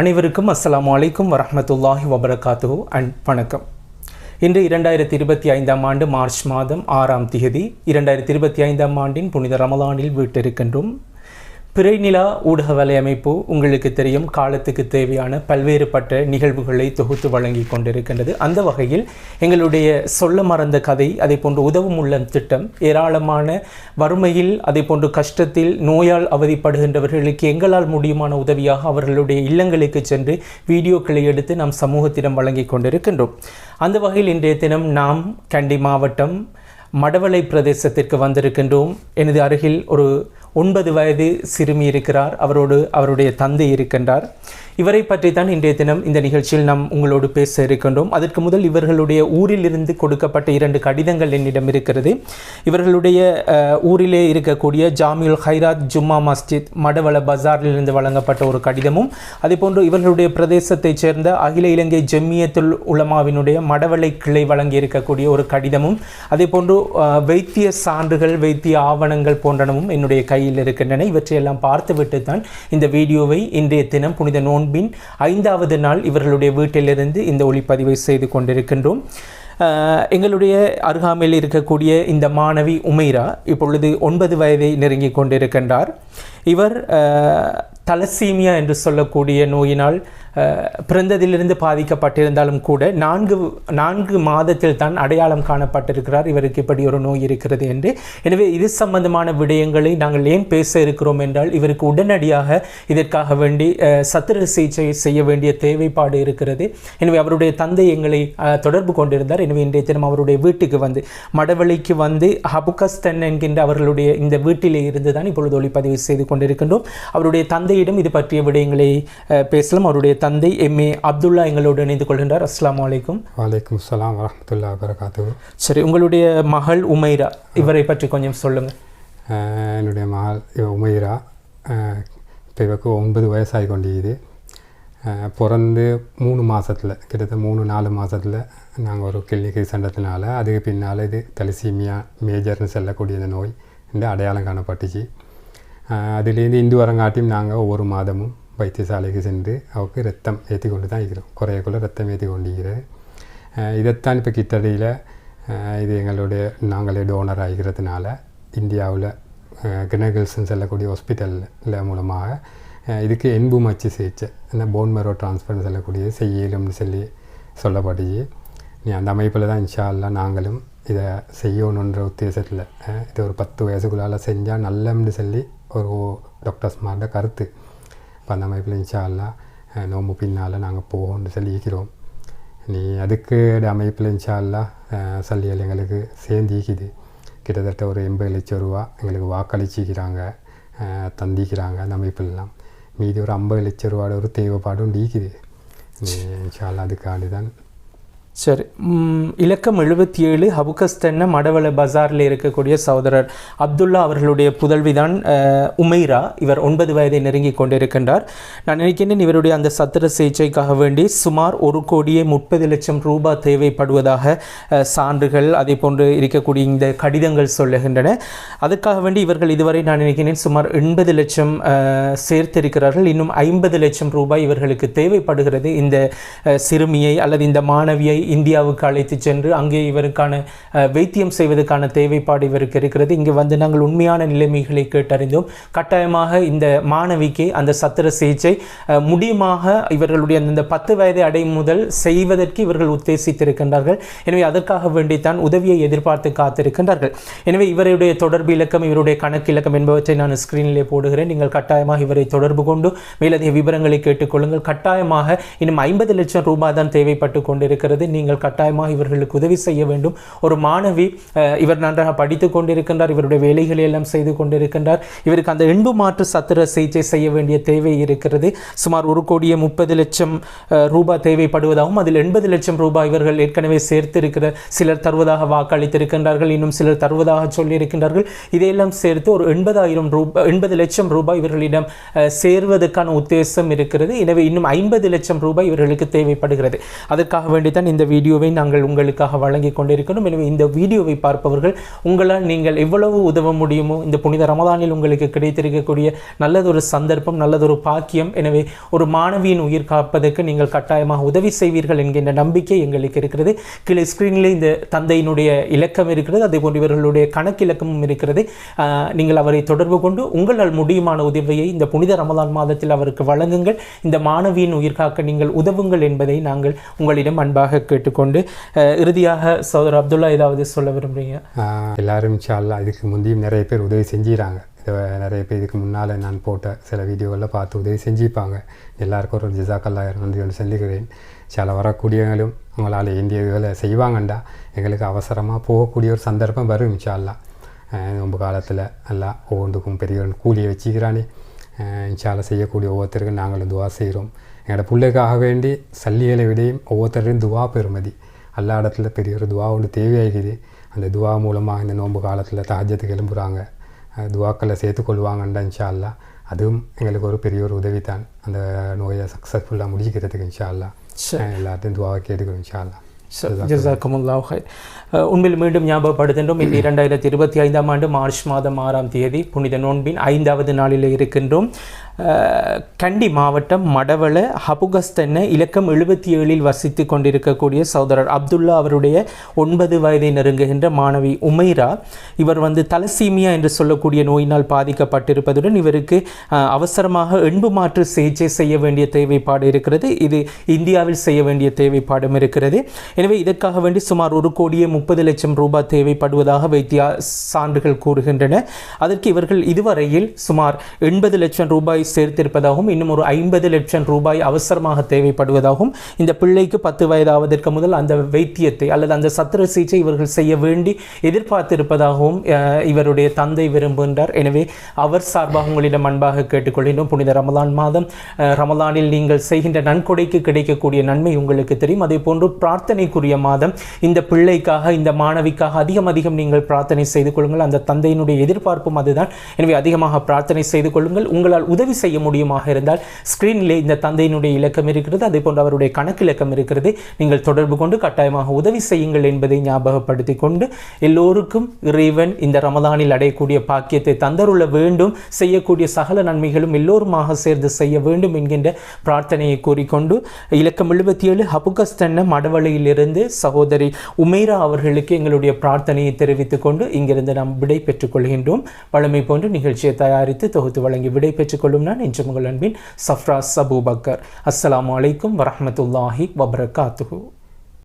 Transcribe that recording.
அனைவருக்கும் அஸ்லாம் அலைக்கும் வரமத்துல்லாஹி வபரகாத்து அண்ட் வணக்கம். இன்று இரண்டாயிரத்தி இருபத்தி ஐந்தாம் ஆண்டு மார்ச் மாதம் ஆறாம் திகதி இரண்டாயிரத்தி இருபத்தி ஐந்தாம் ஆண்டின் புனித ரமலானில் வீட்டிருக்கின்றோம். பிறைநிலா ஊடக வலையமைப்பு உங்களுக்கு தெரியும் காலத்துக்கு தேவையான பல்வேறுபட்ட நிகழ்வுகளை தொகுத்து வழங்கி கொண்டிருக்கின்றது. அந்த வகையில் எங்களுடைய சொல்ல மறந்த கதை அதை போன்று உதவும் உள்ள திட்டம் ஏராளமான வறுமையில் அதை போன்று கஷ்டத்தில் நோயால் அவதிப்படுகின்றவர்களுக்கு எங்களால் முடியுமான உதவியாக அவர்களுடைய இல்லங்களுக்கு சென்று வீடியோக்களை எடுத்து நாம் சமூகத்திடம் வழங்கி கொண்டிருக்கின்றோம். அந்த வகையில் இன்றைய தினம் நாம் கண்டி மாவட்டம் மடவளை பிரதேசத்திற்கு வந்திருக்கின்றோம். எனது அருகில் ஒரு ஒன்பது வயது சிறுமி இருக்கிறார். அவரோடு அவருடைய தந்தை இருக்கின்றார். இவரை பற்றி தான் இன்றைய தினம் இந்த நிகழ்ச்சியில் நாம் உங்களோடு பேச இருக்கின்றோம். அதற்கு முதல் இவர்களுடைய ஊரிலிருந்து கொடுக்கப்பட்ட இரண்டு கடிதங்கள் என்னிடம் இருக்கிறது. இவர்களுடைய ஊரிலே இருக்கக்கூடிய ஜாமியுல் ஹைராத் ஜும்மா மஸ்ஜித் மடவள பஜாரிலிருந்து வழங்கப்பட்ட ஒரு கடிதமும் அதேபோன்று இவர்களுடைய பிரதேசத்தைச் சேர்ந்த அகில இலங்கை ஜெம்மியத்துல் உலமாவினுடைய மடவளை கிளை வழங்கி இருக்கக்கூடிய ஒரு கடிதமும் அதேபோன்று போன்று வைத்திய சான்றுகள் வைத்திய ஆவணங்கள் போன்றனவும் என்னுடைய கை நிலையில் இருக்கின்றன. இவற்றையெல்லாம் பார்த்துவிட்டு தான் இந்த வீடியோவை இன்றைய தினம் புனித நோன்பின் ஐந்தாவது நாள் இவர்களுடைய வீட்டிலிருந்து இந்த ஒளிப்பதிவை செய்து கொண்டிருக்கின்றோம். எங்களுடைய அருகாமையில் இருக்கக்கூடிய இந்த மாணவி உமைரா இப்பொழுது ஒன்பது வயதை நெருங்கி கொண்டிருக்கின்றார். இவர் தலசீமியா என்று சொல்லக்கூடிய நோயினால் பிறந்ததிலிருந்து பாதிக்கப்பட்டிருந்தாலும் கூட நான்கு நான்கு மாதத்தில் தான் அடையாளம் காணப்பட்டிருக்கிறார் இவருக்கு இப்படி ஒரு நோய் இருக்கிறது என்று. எனவே இது சம்பந்தமான விடயங்களை நாங்கள் ஏன் பேச இருக்கிறோம் என்றால் இவருக்கு உடனடியாக இதற்காக வேண்டி சத்திர சிகிச்சை செய்ய வேண்டிய தேவைப்பாடு இருக்கிறது. எனவே அவருடைய தந்தை எங்களை தொடர்பு கொண்டிருந்தார். எனவே இன்றைய தினம் அவருடைய வீட்டுக்கு வந்து மடவழிக்கு வந்து ஹபுகஸ்தன் என்கின்ற அவர்களுடைய இந்த வீட்டிலே இருந்து தான் இப்பொழுது ஒளிப்பதிவு செய்து கொண்டிருக்கின்றோம். அவருடைய தந்தை தந்தையிடம் இது பற்றிய விடயங்களை பேசலாம். அவருடைய தந்தை எம் ஏ அப்துல்லா எங்களோடு இணைந்து கொள்கின்றார். அஸ்ஸலாமு அலைக்கும். வலைக்கம் சலாம் வரமத்துல்லா வரகாத்து சரி உங்களுடைய மகள் உமைரா? இவரை பற்றி கொஞ்சம் சொல்லுங்க. என்னுடைய மகள் உமைரா. இப்போ இவக்கு ஒன்பது வயசாகி கொண்டிருக்குது. பிறந்து மூணு மாதத்தில் கிட்டத்தட்ட மூணு நாலு மாதத்தில் நாங்கள் ஒரு கிளினிக்கு சென்றதுனால அதுக்கு பின்னால் இது தலிசீமியா மேஜர்னு சொல்லக்கூடிய இந்த நோய் இந்த அடையாளம் காணப்பட்டுச்சு. அதுலேருந்து இந்து வரங்காட்டியும் நாங்கள் ஒவ்வொரு மாதமும் வைத்தியசாலைக்கு சென்று அவருக்கு ரத்தம் ஏற்றி கொண்டு தான் இருக்கிறோம். குறையக்குள்ள ரத்தம் ஏற்றி கொண்டிருக்கிறது இதைத்தான் இப்போ கிட்டடியில் இது எங்களுடைய நாங்களே டோனர் ஆகிறதுனால இந்தியாவில் கினகல்ஸ்ன்னு சொல்லக்கூடிய ஹாஸ்பிட்டலில் மூலமாக இதுக்கு எண்பு மச்சு சிகிச்சை இந்த போன் மெரோ டிரான்ஸ்ஃபர்னு சொல்லக்கூடிய செய்யலும்னு சொல்லி சொல்லப்படுச்சு நீ அந்த அமைப்பில் தான் இன்ஷா அல்லா நாங்களும் இதை செய்யணுன்ற உத்தேசத்தில் இது ஒரு பத்து வயசுக்குள்ளால் செஞ்சால் நல்லம்னு சொல்லி ஒரு டாக்டர்ஸ் மாதிரி கருத்து. இப்போ அந்த அமைப்பில் இன்ஷா நோம்பு பின்னால் நாங்கள் போகணும்னு சொல்லி இருக்கிறோம் நீ அதுக்கு அமைப்பில் இன்ஷா சல்லியல் எங்களுக்கு சேர்ந்திக்குது கிட்டத்தட்ட ஒரு எண்பது லட்சம் ரூபா எங்களுக்கு வாக்களிச்சிக்கிறாங்க தந்திக்கிறாங்க அந்த அமைப்பிலலாம் மீதி ஒரு ஐம்பது லட்சம் ரூபாவோட ஒரு தேவைப்பாடும் நீக்குது. நீ இன்ஷா அதுக்காண்டி தான் சரி இலக்கம் எழுபத்தி ஏழு ஹபுகஸ்தன்ன மடவள பஜாரில் இருக்கக்கூடிய சகோதரர் அப்துல்லா அவர்களுடைய புதல்விதான் உமைரா. இவர் ஒன்பது வயதை நெருங்கி கொண்டிருக்கின்றார். நான் நினைக்கின்றேன் இவருடைய அந்த சத்திர சிகிச்சைக்காக வேண்டி சுமார் ஒரு கோடியே முப்பது லட்சம் ரூபாய் தேவைப்படுவதாக சான்றுகள் அதே போன்று இருக்கக்கூடிய இந்த கடிதங்கள் சொல்லுகின்றன. அதுக்காக வேண்டி இவர்கள் இதுவரை நான் நினைக்கிறேன் சுமார் எண்பது லட்சம் சேர்த்திருக்கிறார்கள். இன்னும் ஐம்பது லட்சம் ரூபாய் இவர்களுக்கு தேவைப்படுகிறது. இந்த சிறுமியை அல்லது இந்த மாணவியை இந்தியாவுக்கு அழைத்து சென்று அங்கே இவருக்கான வைத்தியம் செய்வதற்கான தேவைப்பாடு இவருக்கு இருக்கிறது. இங்கே வந்து நாங்கள் உண்மையான நிலைமைகளை கேட்டறிந்தோம். கட்டாயமாக இந்த மாணவிக்கு அந்த சத்திர சிகிச்சை முடியுமாக இவர்களுடைய அந்த பத்து வயதை அடையும் முதல் செய்வதற்கு இவர்கள் உத்தேசித்திருக்கின்றார்கள். எனவே அதற்காக வேண்டித்தான் உதவியை எதிர்பார்த்து காத்திருக்கின்றார்கள். எனவே இவருடைய தொடர்பு இலக்கம் இவருடைய கணக்கு இலக்கம் என்பவற்றை நான் ஸ்க்ரீனிலே போடுகிறேன். நீங்கள் கட்டாயமாக இவரை தொடர்பு கொண்டு மேலதிக விவரங்களை கேட்டுக்கொள்ளுங்கள் கட்டாயமாக இன்னும் ஐம்பது லட்சம் ரூபாய் தான் தேவைப்பட்டு கொண்டிருக்கிறது. நீங்கள் கட்டாயமாக இவர்களுக்கு உதவி செய்ய வேண்டும். ஒரு மாணவி இவர் நன்றாக படித்து கொண்டிருக்கின்றார் இவருடைய வேலைகளை எல்லாம் செய்து கொண்டிருக்கின்றார். இவருக்கு அந்த எண்பு மாற்று சத்திர சிகிச்சை செய்ய வேண்டிய தேவை இருக்கிறது. சுமார் ஒரு கோடியே முப்பது லட்சம் ரூபாய் தேவைப்படுவதாகவும் அதில் எண்பது லட்சம் ரூபாய் இவர்கள் ஏற்கனவே சேர்த்திருக்கிற சிலர் தருவதாக வாக்களித்திருக்கின்றார்கள். இன்னும் சிலர் தருவதாக சொல்லியிருக்கின்றார்கள். இதையெல்லாம் சேர்த்து ஒரு எண்பதாயிரம் ரூபாய் எண்பது லட்சம் ரூபாய் இவர்களிடம் சேர்வதற்கான உத்தேசம் இருக்கிறது. எனவே இன்னும் ஐம்பது லட்சம் ரூபாய் இவர்களுக்கு தேவைப்படுகிறது. அதற்காக வேண்டித்தான் இந்த வீடியோவை நாங்கள் உங்களுக்காக வழங்கி கொண்டிருக்கிறோம். எனவே இந்த வீடியோவை பார்ப்பவர்கள் உங்களால் நீங்கள் எவ்வளவு உதவ முடியுமோ இந்த புனித ரமதானில் உங்களுக்கு கிடைத்திருக்கக்கூடிய நல்லதொரு சந்தர்ப்பம் நல்லதொரு பாக்கியம் எனவே ஒரு மாணவியின் உயிர் காப்பதற்கு நீங்கள் கட்டாயமாக உதவி செய்வீர்கள் என்கின்ற நம்பிக்கை எங்களுக்கு இருக்கிறது. கீழே ஸ்க்ரீனில் இந்த தந்தையினுடைய இலக்கம் இருக்கிறது அதே போன்று இவர்களுடைய கணக்கிலக்கமும் இருக்கிறது. நீங்கள் அவரை தொடர்பு கொண்டு உங்களால் முடியுமான உதவியை இந்த புனித ரமதான் மாதத்தில் அவருக்கு வழங்குங்கள். இந்த மாணவியின் உயிர் காக்க நீங்கள் உதவுங்கள் என்பதை நாங்கள் உங்களிடம் அன்பாக கேட்டுக்கொண்டு இறுதியாக சௌதர் அப்துல்லா ஏதாவது சொல்ல விரும்புறீங்க? எல்லாரும் இன்ஷால்லா இதுக்கு முந்தையும் நிறைய பேர் உதவி செஞ்சுறாங்க. இதை நிறைய பேர் இதுக்கு முன்னால் நான் போட்ட சில வீடியோவில் பார்த்து உதவி செஞ்சுப்பாங்க. எல்லாருக்கும் ஒரு ஜிசாக்கல்லாயிரம் நன்றி வந்து சொல்லிக்கிறேன் சில வரக்கூடியவங்களும் அவங்களால வேண்டியதுகளை செய்வாங்கண்டா. எங்களுக்கு அவசரமாக போகக்கூடிய ஒரு சந்தர்ப்பம் வரும் இன்ஷால்லா ரொம்ப காலத்தில் எல்லாம் ஒவ்வொன்றுக்கும் பெரிய கூலியை வச்சுக்கிறானே. இன்ஷால்லா செய்யக்கூடிய ஒவ்வொருத்தருக்கும் நாங்களும் துவா செய்கிறோம் எங்களோட பிள்ளைக்காக வேண்டி சல்லிகளை விடையும் ஒவ்வொருத்தரையும் துவா பெறுமதி. எல்லா இடத்துல பெரிய ஒரு துவா ஒன்று தேவையாகுது. அந்த துவா மூலமாக இந்த நோன்பு காலத்தில் தஹஜத்துக்கு எழும்புறாங்க. அஹ் துவாக்களை சேர்த்துக்கொள்வாங்கண்டா இன்ஷா அல்லா அதுவும் எங்களுக்கு ஒரு பெரிய ஒரு உதவி தான் அந்த நோயை சக்ஸஸ்ஃபுல்லாக முடிக்கிறதுக்கு இன்ஷா அல்லா எல்லாத்தையும் துவாவை கேட்டுக்கிறோம் இன்ஷா அல்லா ஹைர் அஹ், உண்மையில் மீண்டும் ஞாபகப்படுத்துகின்றோம் இந்த இரண்டாயிரத்தி இருபத்தி ஐந்தாம் ஆண்டு மார்ச் மாதம் ஆறாம் தேதி புனித நோன்பின் ஐந்தாவது நாளில் இருக்கின்றோம் கண்டி மாவட்டம் மடவள ஹபுகஸ்தன்ன இலக்கம் எழுபத்தி ஏழில் வசித்து கொண்டிருக்கக்கூடிய சகோதரர் அப்துல்லா அவருடைய ஒன்பது வயதை நெருங்குகின்ற மாணவி உமைரா இவர் வந்து தலசீமியா என்று சொல்லக்கூடிய நோயினால் பாதிக்கப்பட்டிருப்பதுடன் இவருக்கு அவசரமாக எண்பு மாற்று சிகிச்சை செய்ய வேண்டிய தேவைப்பாடு இருக்கிறது இது இந்தியாவில் செய்ய வேண்டிய தேவைப்பாடும் இருக்கிறது எனவே இதற்காக வேண்டி சுமார் ஒரு கோடியே முப்பது லட்சம் ரூபாய் தேவைப்படுவதாக வைத்திய சான்றுகள் கூறுகின்றன. அதற்கு இவர்கள் இதுவரையில் சுமார் எண்பது லட்சம் ரூபாய் சேர்த்திருப்பதாகவும் இன்னும் ஒரு ஐம்பது லட்சம் ரூபாய் அவசரமாக தேவைப்படுவதாகவும் இந்த பிள்ளைக்கு பத்து வயதாவதற்கு முதல் அந்த வைத்தியத்தை அல்லது அந்த சத்திர சிகிச்சை இவர்கள் செய்ய வேண்டி எதிர்பார்த்திருப்பதாகவும் இவருடைய தந்தை விரும்புகின்றார். எனவே அவர் சார்பாக உங்களிடம் அன்பாக கேட்டுக்கொள்கிறோம் புனித ரமலான் மாதம் ரமலானில் நீங்கள் செய்கின்ற நன்கொடைக்கு கிடைக்கக்கூடிய நன்மை உங்களுக்கு தெரியும். அதே போன்று பிரார்த்தனைக்குரிய மாதம். இந்த பிள்ளைக்காக இந்த மாணவிக்காக அதிகம் அதிகம் நீங்கள் பிரார்த்தனை செய்து கொள்ளுங்கள். அந்த தந்தையினுடைய எதிர்பார்ப்பும் அதுதான். எனவே அதிகமாக பிரார்த்தனை செய்து கொள்ளுங்கள். உங்களால் உதவி செய்ய முடியுமாக இருந்தால் ஸ்க்ரீனிலே இந்த தந்தையினுடைய இலக்கம் இருக்கிறது. அதே போன்று அவருடைய கணக்கு இலக்கம் இருக்கிறது. நீங்கள் தொடர்பு கொண்டு கட்டாயமாக உதவி செய்யுங்கள் என்பதை ஞாபகப்படுத்தி கொண்டு எல்லோருக்கும் இறைவன் இந்த ரமதானில் அடையக்கூடிய பாக்கியத்தை தந்தருள வேண்டும். செய்யக்கூடிய சகல நன்மைகளும் எல்லோருமாக சேர்ந்து செய்ய வேண்டும் என்கின்ற பிரார்த்தனையை கூறிக்கொண்டு இலக்கம் எழுபத்தி ஏழு ஹபுகஸ்தன்ன இருந்து சகோதரி உமேரா அவர்களுக்கு எங்களுடைய பிரார்த்தனையை தெரிவித்துக் கொண்டு இங்கிருந்து நாம் விடை பெற்றுக் கொள்கின்றோம் வழமை போன்று நிகழ்ச்சியை தயாரித்து தொகுத்து வழங்கி விடை பெற்றுக் கொள்ளும் நான் இன்று உங்கள் அன்பின் சஃப்ராஸ் அபூபக்கர் அஸ்லாம் அலைக்கும் வரமத்துல்லாஹி வபரகாத்துஹு.